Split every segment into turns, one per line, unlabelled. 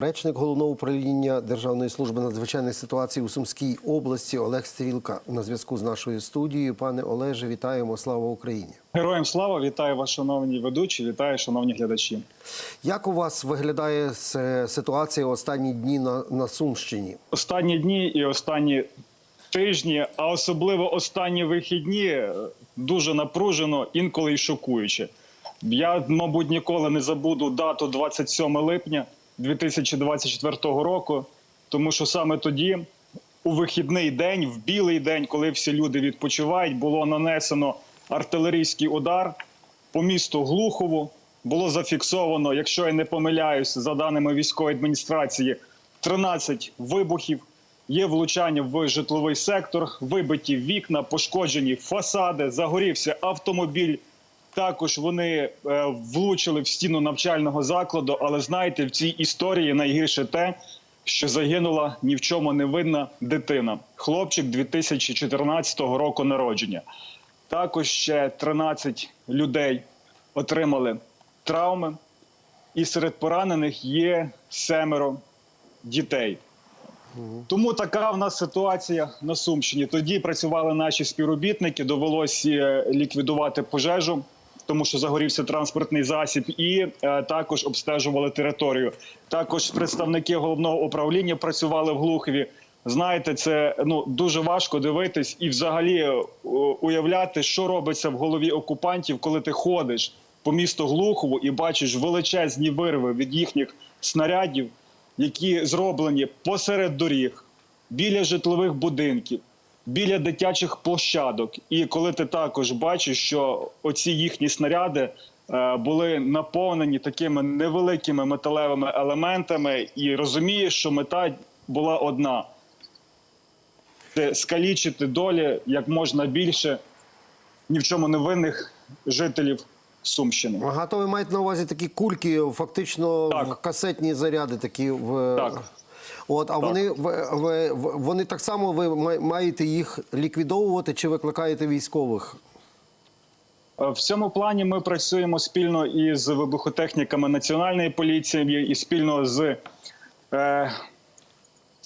Речник головного управління Державної служби надзвичайних ситуацій у Сумській області Олег Стрілка на зв'язку з нашою студією. Пане Олеже, вітаємо! Слава Україні!
Героям слава, вітаю вас, шановні ведучі, вітаю, шановні глядачі.
Як у вас виглядає ситуація останні дні на, на Сумщині?
Останні дні і останні тижні, а особливо останні вихідні, е, дуже напружено, інколи й шокуюче. Я, мабуть, ніколи не забуду дату 27 липня 2024 року, тому що саме тоді, у вихідний день, в білий день, коли всі люди відпочивають, було нанесено артилерійський удар по місту Глухову. Було зафіксовано, якщо я не помиляюсь, за даними військової адміністрації, 13 вибухів. Є влучання в житловий сектор, вибиті вікна, пошкоджені фасади, загорівся автомобіль. Також вони е, влучили в стіну навчального закладу. Але знаєте, в цій історії найгірше те, що загинула ні в чому не винна дитина, хлопчик 2014 року народження. Також ще 13 людей отримали травми, і серед поранених є семеро дітей. Тому така в нас ситуація на Сумщині. Тоді працювали наші співробітники, довелося е, ліквідувати пожежу, тому що загорівся транспортний засіб, і е, також обстежували територію. Також представники головного управління працювали в Глухові. Знаєте, це ну дуже важко дивитись і взагалі е, уявляти, що робиться в голові окупантів, коли ти ходиш по місту Глухову і бачиш величезні вирви від їхніх снарядів які зроблені посеред доріг, біля житлових будинків, біля дитячих площадок. І коли ти також бачиш, що оці їхні снаряди е, були наповнені такими невеликими металевими елементами, і розумієш, що мета була одна: скалічити долі як можна більше ні в чому не винних жителів Сумщини.
Ага, то ви маєте на увазі такі кульки, фактично
Так.
касетні заряди, такі в
Так.
От, а вони в- в- в- вони так само ви маєте їх ліквідовувати чи викликаєте військових?
Е, В цьому плані ми працюємо спільно із вибухотехніками національної поліції і спільно з е,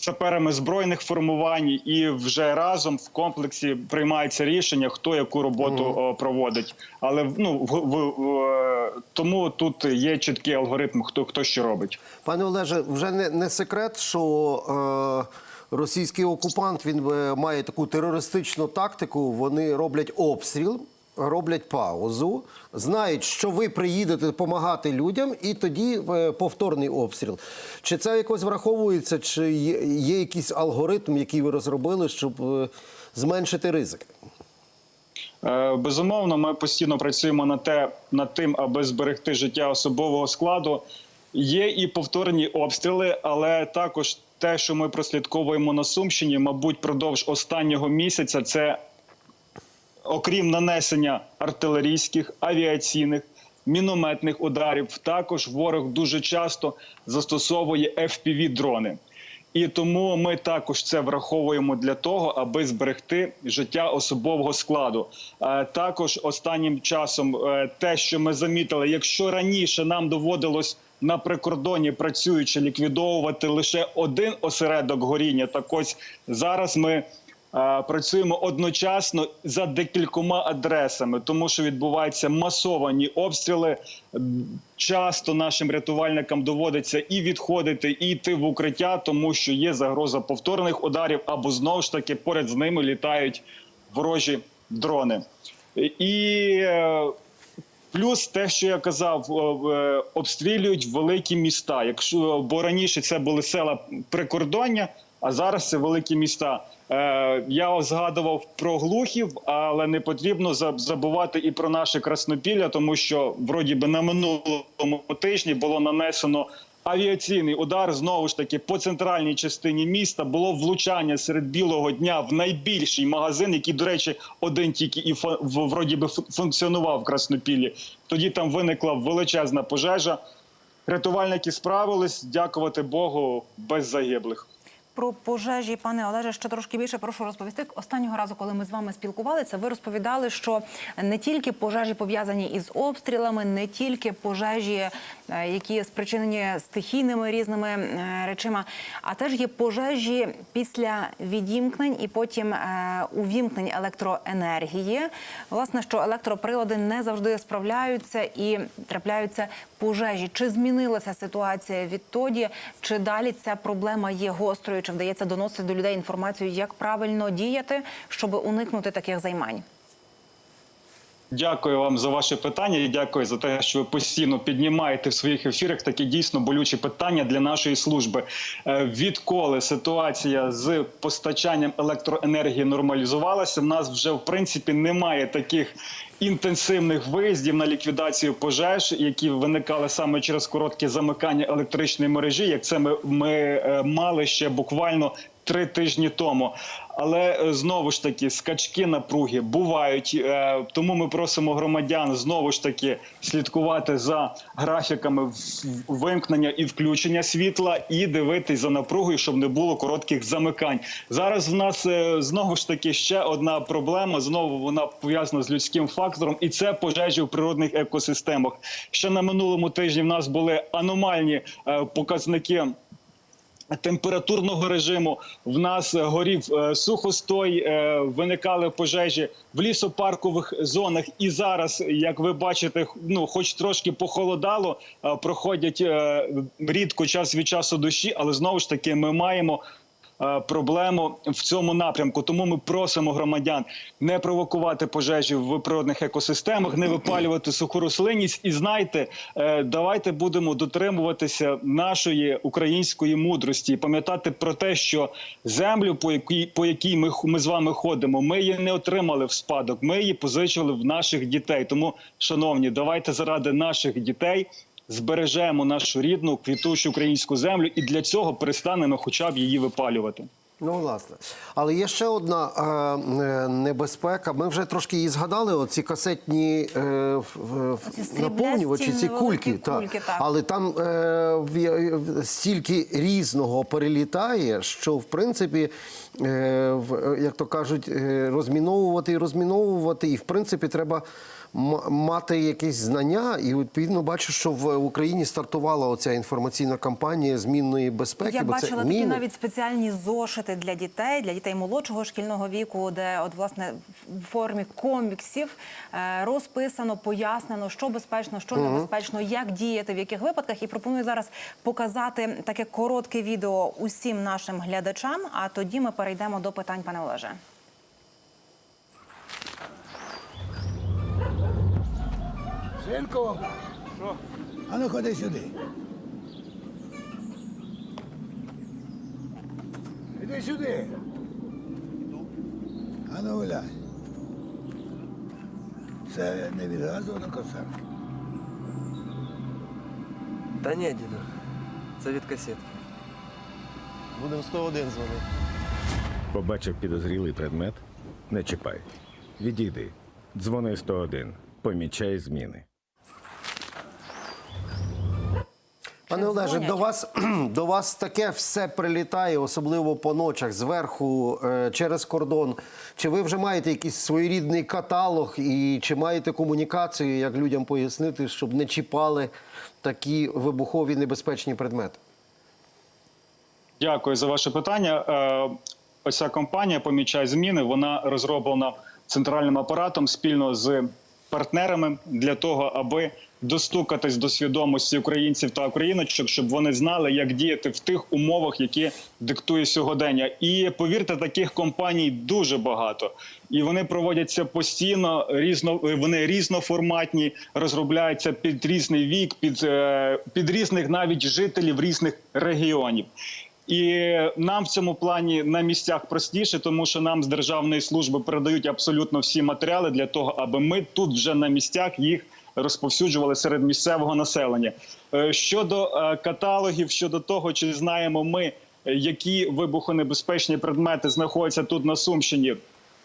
саперами збройних формувань, і вже разом в комплексі приймається рішення, хто яку роботу о, проводить. Але ну в, в, в, е, тому тут є чіткий алгоритм, хто хто що робить.
Пане Олеже, вже не, не секрет, що е, російський окупант він е, має таку терористичну тактику. Вони роблять обстріл, роблять паузу, знають, що ви приїдете допомагати людям, і тоді е, повторний обстріл. Чи це якось враховується, чи є, якийсь алгоритм, який ви розробили, щоб е, зменшити ризик?
Е, Безумовно, ми постійно працюємо над, те, над тим, аби зберегти життя особового складу. Є і повторні обстріли, але також те, що ми прослідковуємо на Сумщині, мабуть, продовж останнього місяця, це окрім нанесення артилерійських, авіаційних, мінометних ударів, також ворог дуже часто застосовує fpv дрони. І тому ми також це враховуємо для того, аби зберегти життя особового складу. Е, Також останнім часом е, те, що ми замітили, якщо раніше нам доводилось на прикордоні працюючи ліквідовувати лише один осередок горіння, так ось зараз ми працюємо одночасно за декількома адресами, тому що відбуваються масовані обстріли. Часто нашим рятувальникам доводиться і відходити, і йти в укриття, тому що є загроза повторних ударів, або знову ж таки поряд з ними літають ворожі дрони. І е, Плюс те, що я казав, е, обстрілюють великі міста. Якщо бо раніше це були села прикордоння, а зараз це великі міста. Е, я згадував про глухів, але не потрібно забувати і про наше Краснопілля, тому що вроді би на минулому тижні було нанесено. Авіаційний удар знову ж таки по центральній частині міста було влучання серед білого дня в найбільший магазин, який, до речі, один тільки і вроді би фу- функціонував в Краснопіллі. Тоді там виникла величезна пожежа. Рятувальники справились, дякувати Богу, без загиблих.
Про пожежі, пане Олеже, ще трошки більше прошу розповісти. Останнього разу, коли ми з вами спілкувалися, ви розповідали, що не тільки пожежі пов'язані із обстрілами, не тільки пожежі які спричинені стихійними різними е, речима, а теж є пожежі після відімкнень і потім е, увімкнень електроенергії. Власне, що електроприлади не завжди справляються і трапляються пожежі. Чи змінилася ситуація відтоді? Чи далі ця проблема є гострою? Чи вдається доносити до людей інформацію, як правильно діяти, щоб уникнути таких займань?
Дякую вам за ваше питання і дякую за те, що ви постійно піднімаєте в своїх ефірах такі дійсно болючі питання для нашої служби. Е, Відколи ситуація з постачанням електроенергії нормалізувалася, в нас вже в принципі немає таких. Інтенсивних виїздів на ліквідацію пожеж, які виникали саме через коротке замикання електричної мережі, як це ми, ми е, мали ще буквально три тижні тому. Але е, знову ж таки скачки напруги бувають. е, Тому ми просимо громадян знову ж таки слідкувати за графіками вимкнення і включення світла, і дивитись за напругою, щоб не було коротких замикань. Зараз в нас е, знову ж таки ще одна проблема. Знову вона пов'язана з людським фактором, і це пожежі в природних екосистемах. Ще на минулому тижні в нас були аномальні показники температурного режиму. В нас е, горів е, сухостой, е, виникали пожежі в лісопаркових зонах. І зараз, як ви бачите, ну хоч трошки похолодало, проходять рідко час від часу дощі, але знову ж таки ми маємо. Е, Проблему в цьому напрямку, тому ми просимо громадян не провокувати пожежі в природних екосистемах, не випалювати суху рослинність. І знайте, е, давайте будемо дотримуватися нашої української мудрості, і пам'ятати про те, що землю, по якій по якій ми ми з вами ходимо, ми її не отримали в спадок. Ми її позичили в наших дітей. Тому, шановні, давайте заради наших дітей. Збережемо нашу рідну квітучу українську землю, і для цього перестанемо хоча б її випалювати.
Ну, власне. Але є ще одна е, е, небезпека. Ми вже трошки її згадали, оці касетні е, наповнювачі, ці кульки.
кульки, так.
Але там е, в- в- стільки різного перелітає, що в принципі, е, в- як то кажуть, е, розміновувати і розміновувати. І в принципі треба мати якісь знання. І відповідно бачу, що в Україні стартувала оця інформаційна кампанія змінної безпеки.
Я
бо це
бачила такі
міни.
навіть спеціальні зошити для дітей, для дітей молодшого шкільного віку, де от власне в формі коміксів е, розписано, пояснено, що безпечно, що небезпечно, як діяти, в яких випадках. І пропоную зараз показати таке коротке відео усім нашим глядачам. А тоді ми перейдемо до питань, пане Олеже.
Синку, що? А ну ходи сюди. Іди сюди. А ну гуляй. Це не від газу на косарки.
Та ні, діду. Це від касетки. Будемо 101 дзвонити.
Побачив підозрілий предмет? Не чіпай. Відійди. Дзвони 101. Помічай зміни.
Пане Олеже, до вас до вас таке все прилітає, особливо по ночах, зверху е, через кордон. Чи ви вже маєте якийсь своєрідний каталог і чи маєте комунікацію, як людям пояснити, щоб не чіпали такі вибухові небезпечні предмети?
Дякую за ваше питання. Е, Ось ця компанія помічай зміни. Вона розроблена центральним апаратом спільно з партнерами для того, аби достукатись до свідомості українців та україночок, щоб вони знали, як діяти в тих умовах, які диктує сьогодення. І повірте, таких компаній дуже багато, і вони проводяться постійно. Різно вони різноформатні, розробляються під різний вік, під, е, під різних навіть жителів різних регіонів. І нам в цьому плані на місцях простіше, тому що нам з державної служби передають абсолютно всі матеріали для того, аби ми тут вже на місцях їх розповсюджували серед місцевого населення. Е, Щодо е, каталогів, щодо того, чи знаємо ми, які вибухонебезпечні предмети знаходяться тут на Сумщині.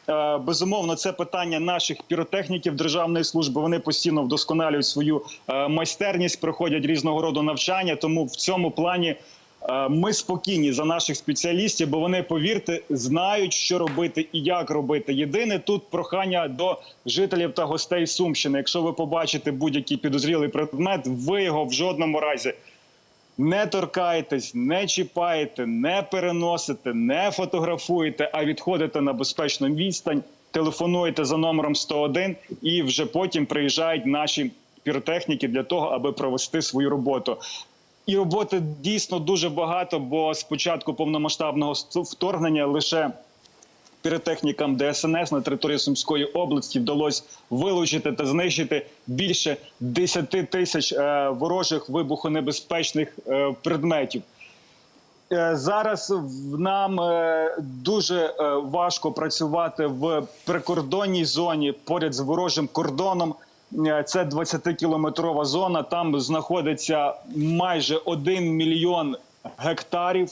Е, Безумовно, це питання наших піротехніків державної служби. Вони постійно вдосконалюють свою майстерність, проходять різного роду навчання. Тому в цьому плані Ми спокійні за наших спеціалістів, бо вони, повірте, знають, що робити і як робити. Єдине тут прохання до жителів та гостей Сумщини. Якщо ви побачите будь-який підозрілий предмет, ви його в жодному разі не торкайтесь, не чіпайте, не переносите, не фотографуєте, а відходите на безпечну відстань, телефонуєте за номером 101 і вже потім приїжджають наші піротехніки для того, аби провести свою роботу. І роботи дійсно дуже багато, бо з початку повномасштабного вторгнення лише піротехнікам ДСНС на території Сумської області вдалося вилучити та знищити більше 10 тисяч е, ворожих вибухонебезпечних е, предметів. Е, Зараз нам е, дуже е, важко працювати в прикордонній зоні поряд з ворожим кордоном. Е, Це 20-кілометрова зона. Там знаходиться майже 1 мільйон гектарів.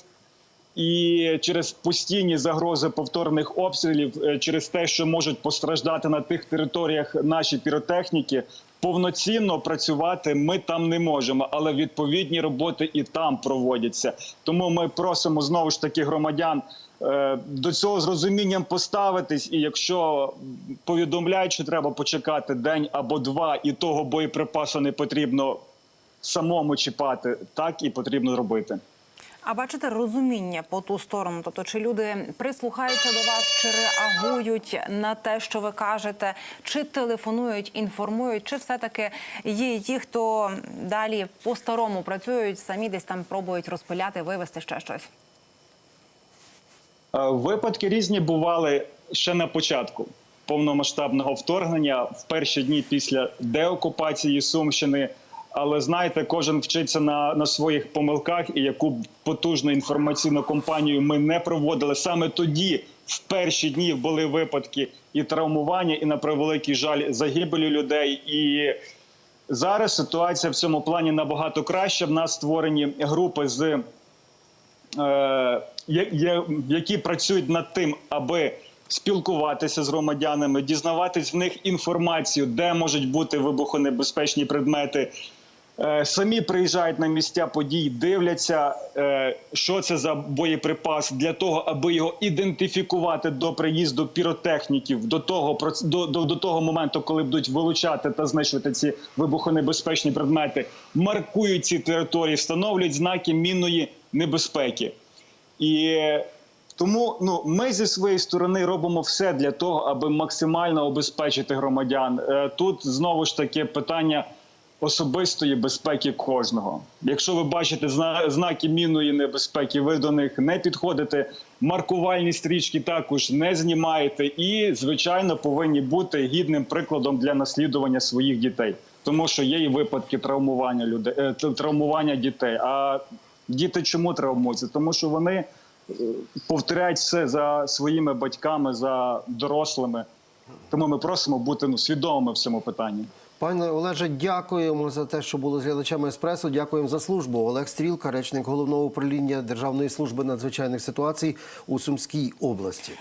І через постійні загрози повторних обстрілів, е, через те, що можуть постраждати на тих територіях наші піротехніки, повноцінно працювати ми там не можемо, але відповідні роботи і там проводяться. Тому ми просимо знову ж таки громадян до цього з розумінням поставитись. І якщо повідомляють, що треба почекати день або два, і того боєприпасу не потрібно самому чіпати, так і потрібно робити.
А бачите розуміння по ту сторону? Тобто, чи люди прислухаються до вас, чи реагують на те, що ви кажете, чи телефонують, інформують, чи все-таки є ті, хто далі по-старому працюють, самі десь там пробують розпиляти, вивести ще щось?
Е, Випадки різні бували ще на початку повномасштабного вторгнення в перші дні після деокупації Сумщини. Але знаєте, кожен вчиться на, на своїх помилках, і яку потужну інформаційну кампанію ми не проводили саме тоді, в перші дні були випадки і травмування, і на превеликий жаль загибелі людей. І зараз ситуація в цьому плані набагато краща. В нас створені групи з які працюють над тим, аби спілкуватися з громадянами, дізнаватись в них інформацію, де можуть бути вибухонебезпечні предмети. Е, Самі приїжджають на місця подій, дивляться, е, що це за боєприпас для того, аби його ідентифікувати до приїзду піротехніків, до того до, до, до того моменту, коли будуть вилучати та знищувати ці вибухонебезпечні предмети, маркують ці території, встановлюють знаки мінної небезпеки. І е, тому ну, ми зі своєї сторони робимо все для того, аби максимально обезпечити громадян. Тут знову ж таки питання особистої безпеки кожного. Якщо ви бачите знаки мінної небезпеки, ви до них не підходите. Маркувальні стрічки також не знімаєте, і звичайно повинні бути гідним прикладом для наслідування своїх дітей, тому що є і випадки травмування людей, е, травмування дітей. А діти чому травмуються? Тому що вони е, повторяють все за своїми батьками, за дорослими. Тому ми просимо бути ну, свідомими в цьому питанні.
Пане Олеже, дякуємо за те, що були з глядачами еспресо. Дякуємо за службу. Олег Стрілка, речник головного управління Державної служби надзвичайних ситуацій у Сумській області.